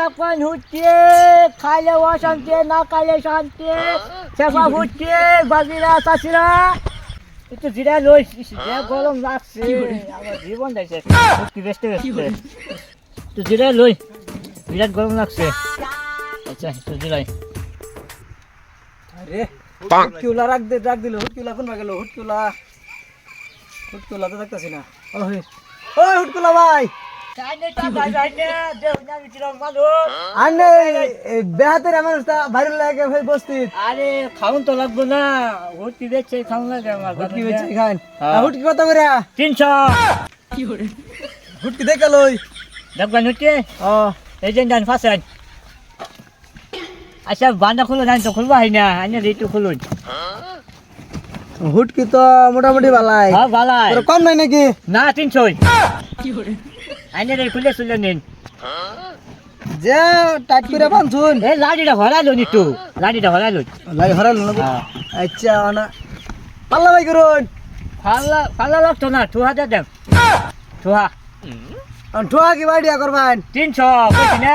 রাখবেন হুটকি খাইলে অশান্তি না খাইলে শান্তি। সেবা হুটকি বাজিরা চাষিরা একটু জিরা লই যে গরম লাগছে। আমার জীবন যাইছে একটু জিরা লই বিরাট গরম লাগছে। আচ্ছা একটু জিরাই আরে হুটকিউলা রাখ দে রাখ দিল হুটকিউলা কোন গেল? হুটকিউলা হুটকিউলা তো দেখতাছি না। ওই। ওই হুটকিউলা ভাই। বেহাতের আমার ভাইরাল লাগে ভাই বস্তি আরে খাউন তো লাগবো না। হুটকি বেচছে খাউন লাগে আমার হুটকি বেচে খান। হ্যাঁ। হুটকি কত করে? তিনশো। হুটকি দেখে লই। দেখবেন হুটকি। ও। এই যে ডান ফাঁসেন আচ্ছা বান্ধা খুলো জানি তো খুলবো হয় না রেটু খুলুন। হুটকি তো মোটামুটি ভালাই। হ্যাঁ ভালাই। কম নাই নাকি? না তিনশোই। আইনে রে খুলে খুলে নিন। যে টাইট করে বাঁধুন এই লাডিটা হরাইলো নি একটু। লাডিটা হরাইলো লাগে হরাল না হ্যাঁ। আচ্ছা না পাল্লা ভাই করুন। ফাল্লা ফাল্লা লাগতো না টু হাজার দেন। টুহা ঠোয়া কি বাড়িয়া করবেন? তিনশো কইছি না?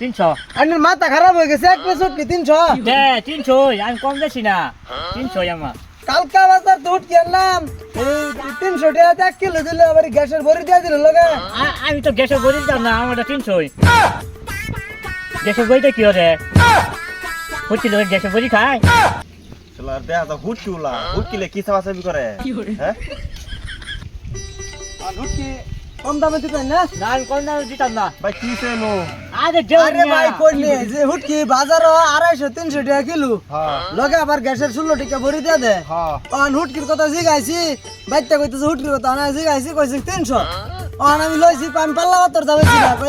তিনশো। আপনার মাথা খারাপ হয়ে গেছে এক পেস হুটকি তিনশো? দে তিনশো আমি কম বেশি না। তিনশো আমার। কালকা বাজার তো উঠকি তিনশো টাকা এক কিলো দিলে আবার গ্যাসের ভরি দিয়ে দিল লোকে। আমি তো গ্যাসের বই দিতাম না আমারটা তিনশোই। গ্যাসের বইটা কি হরে হচ্ছিল গ্যাসের বই খায়? শালা দেখা তো হুট কিউলা হুট কিলে কি চাবি করে? হ্যাঁ? আর হুটকি কম দামে দিতেন না? না আমি কম দামে দিতাম না। ভাই কি চেনো আরে ভাই কইনি যে হুটকি বাজার আড়াইশো তিনশো টাকা কিলো। হ্যাঁ। লোকে আবার গ্যাসের ষোলো টাকা ভরি দিয়ে দে। হ্যাঁ। অন হুটকির কথা জিগাইছি বাইতে কইতেছে হুটকির কথা না জিগাইছি কইছে তিনশো। অন আমি লইছি আমি পাল্লা বাতর দামে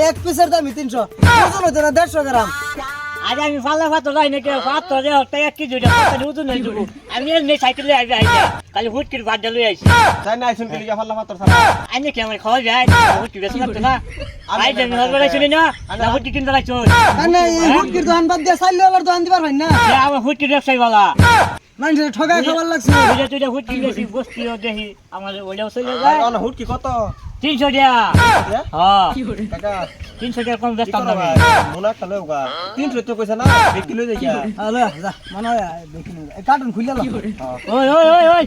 এক পিসের দামি তিনশো। ওজন হইতো না দেড়শো গ্রাম। আরে আমি ফালা ফাতো লাই নাকি? রে তাই এক কেজি ওটা উঠুন হয়ে যাব আমি এমনি সাইকেলে আইবে আইবে খালি হুটকির বাদ লই আইছি। চাই না আইসুন কিলি ফাল্লা পাতর সারা আইনে কি আমার খাওয়া যায়? হুটকি বেশি লাগতো না। আই যে নর বেড়াই শুনি না না হুটকি কিনতে লাগছো। কারণ এই হুটকির দোকান বাদ দিয়ে চাইলে আবার দোকান দিবার হয় না? আমার হুটকি ব্যবসায়ী বলা মানুষের ঠগাই খাবার লাগছে। তুই হুটকি বেশি বস্তিও দেখি আমার ওইটাও চলে যায়। হুট কি কত? তিনশো টাকা। হ্যাঁ? হ্যাঁ কাকা তিনশো টাকা কম কি বেচতাম করো না ভাই? মুনা কালে উগা তিনশো তো কইছে না বিক্রি লই যাই হ্যালো যা মনে হয় দেখি কার্টুন খুলে লো। ওই ওই ওই ওই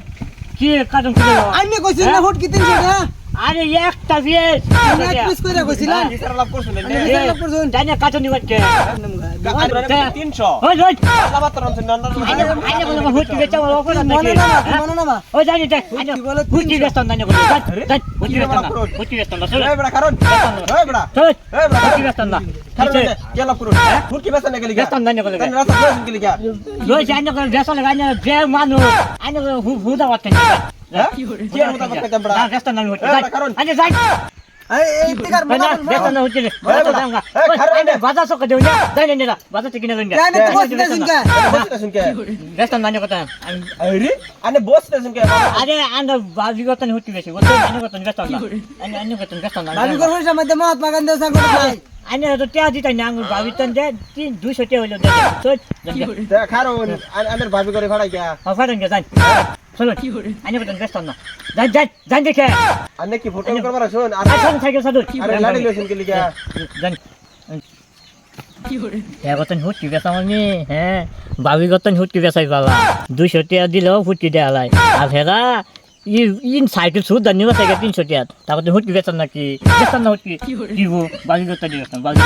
কি কাটুন খুলে আমি আইনে কইছিল না কি তিনশো টাকা? আরে একটা পিস এক পিস করে কইছিলাম কি সারা লাভ করছুন আমি বিচার লাভ করছুন। জানি ওই ওই আনছেন না বলে বেচা মনে না হ্যাঁ? মনে না ওই জানি দেখ বলে বলে? কি না না বড়া কারণ বড়া না কারণ কে লাভ হুট কি গেলি বলে রাস্তা গেলি করে বেচা যে মানুষ আইনে হুদা করতে হ্যাঁ? মহাত্মা গান্ধী ভাই আনি তো টিয়া দিতে না আঙ্গুর বাবি দে তিন 200 টিয়া হইল দে। তো আনের ভাবি করে ভাড়াই গা অফারন গে জান চলো আনি গতন বেতন না। জান জান জান দেখে। আনে কি ফটো করবার শুন আর ফোন সাইকেল সাদু আরে লাড়ি লইছেন গেলি গা জান হ্যাঁ গতন হুটকি বেচাম আমি হ্যাঁ বাবি গতন হুটকি বেচাই পালা। দুইশো টিয়া দিলেও ফুটকি দেওয়া লাই। আর হেরা ইন সাইকেল সুদ দানি বেচাই তিনশো টিয়া তারপর হুটকি বেচান নাকি? বেচান না হুটকি। দিব বাবি গতন বাবি